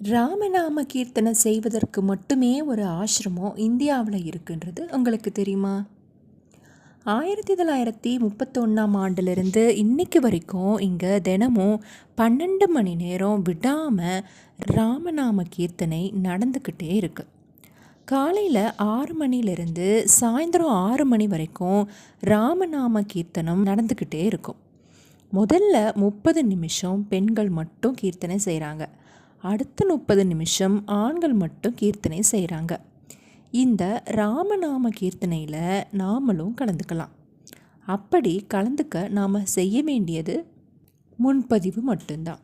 ராமநாம கீர்த்தனை செய்வதற்கு மட்டுமே ஒரு ஆசிரமம் இந்தியாவில் இருக்குன்றது. உங்களுக்கு தெரியுமா? ஆயிரத்தி தொள்ளாயிரத்தி முப்பத்தொன்னாம் ஆண்டுலேருந்து இன்னைக்கு வரைக்கும் இங்கே தினமும் பன்னெண்டு மணி நேரம் விடாமல் ராமநாம கீர்த்தனை நடந்துக்கிட்டே இருக்குது காலையில் ஆறு மணிலேருந்து சாயந்தரம் ஆறு மணி வரைக்கும் ராமநாம கீர்த்தனம் நடந்துக்கிட்டே இருக்கும். முதல்ல முப்பது நிமிஷம் பெண்கள் மட்டும் கீர்த்தனை செய்கிறாங்க அடுத்த முப்பது நிமிஷம் ஆண்கள் மட்டும் கீர்த்தனை செய்கிறாங்க இந்த ராமநாம கீர்த்தனையில் நாமளும் கலந்துக்கலாம். அப்படி கலந்துக்க நாம் செய்ய வேண்டியது முன்பதிவு மட்டும்தான்.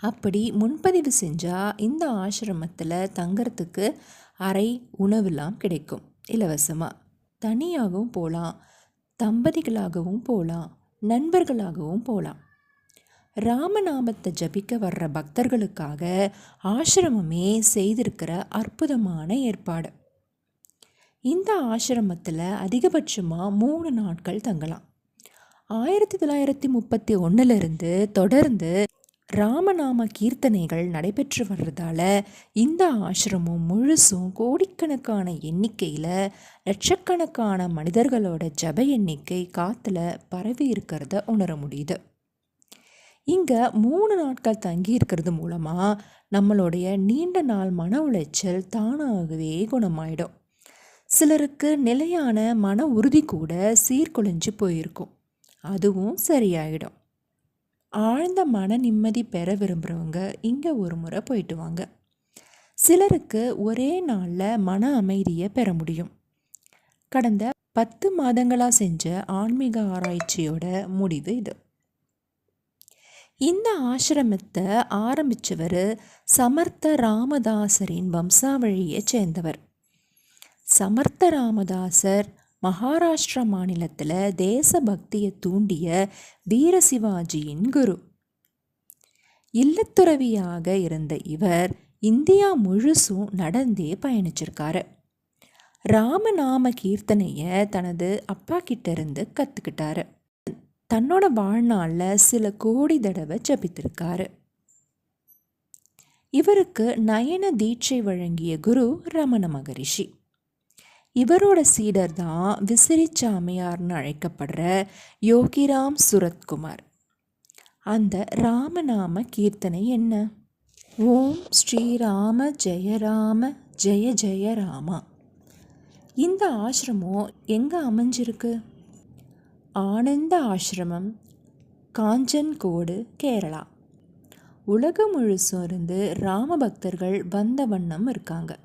அப்படி முன்பதிவு செஞ்சால் இந்த ஆசிரமத்தில் தங்கிறதுக்கு அறை உணவெல்லாம் கிடைக்கும். இலவசமாக தனியாகவும் போகலாம் தம்பதிகளாகவும் போகலாம் நண்பர்களாகவும் போகலாம் ராமநாமத்தை ஜபிக்க வர்ற பக்தர்களுக்காக ஆசிரமமே செய்திருக்கிற அற்புதமான ஏற்பாடு. இந்த ஆசிரமத்தில் அதிகபட்சமாக மூணு நாட்கள் தங்கலாம். ஆயிரத்தி தொள்ளாயிரத்தி முப்பத்தி ஒன்றுலேருந்து தொடர்ந்து ராமநாம கீர்த்தனைகள் நடைபெற்று வர்றதால இந்த ஆசிரமம் முழுசும் கோடிக்கணக்கான எண்ணிக்கையில் லட்சக்கணக்கான மனிதர்களோட ஜப எண்ணிக்கை காற்றுல பரவி இருக்கிறத உணர முடியுது. இங்கே மூணு நாட்கள் தங்கி இருக்கிறது மூலமாக நம்மளுடைய நீண்ட நாள் மன உளைச்சல் தானாகவே குணமாயிடும். சிலருக்கு நிலையான மன உறுதி கூட சீர்குலைஞ்சு போயிருக்கும். அதுவும் சரியாயிடும். ஆழ்ந்த மன நிம்மதி பெற விரும்புகிறவங்க இங்கே ஒரு முறை போயிட்டு வாங்க. சிலருக்கு ஒரே நாளில் மன அமைதியை பெற முடியும். கடந்த பத்து மாதங்களாக செஞ்ச ஆன்மீக ஆராய்ச்சியோட முடிவு இது. இந்த ஆசிரமத்தை ஆரம்பித்தவர் சமர்த்த ராமதாசரின் வம்சாவழியை சேர்ந்தவர். சமர்த்த ராமதாசர் மகாராஷ்டிரா மாநிலத்தில் தேசபக்தியை தூண்டிய வீரசிவாஜியின் குரு. இல்லத்துறவியாக இருந்த இவர் இந்தியா முழுசும் நடந்தே பயணிச்சிருக்காரு. ராமநாம கீர்த்தனையை தனது அப்பா கிட்ட இருந்து கற்றுக்கிட்டாரு தன்னோட வாழ்நாளில் சில கோடி தடவை ஜபித்திருக்காரு. இவருக்கு நயன தீட்சை வழங்கிய குரு ரமண மகரிஷி. இவரோட சீடர் தான் விசிறிச்சாமியார்னு அழைக்கப்படுற யோகிராம் சுரத்குமார். அந்த ராமநாம கீர்த்தனை என்ன? ஓம் ஸ்ரீராம ஜெயராம ஜெய ஜெய ராமா. இந்த ஆசிரமம் எங்கே அமைஞ்சிருக்கு? ஆனந்த ஆசிரமம் காஞ்சன்கோடு கேரளா. உலகம் முழுசும் இருந்து ராம பக்தர்கள் வந்த வண்ணம் இருக்காங்க.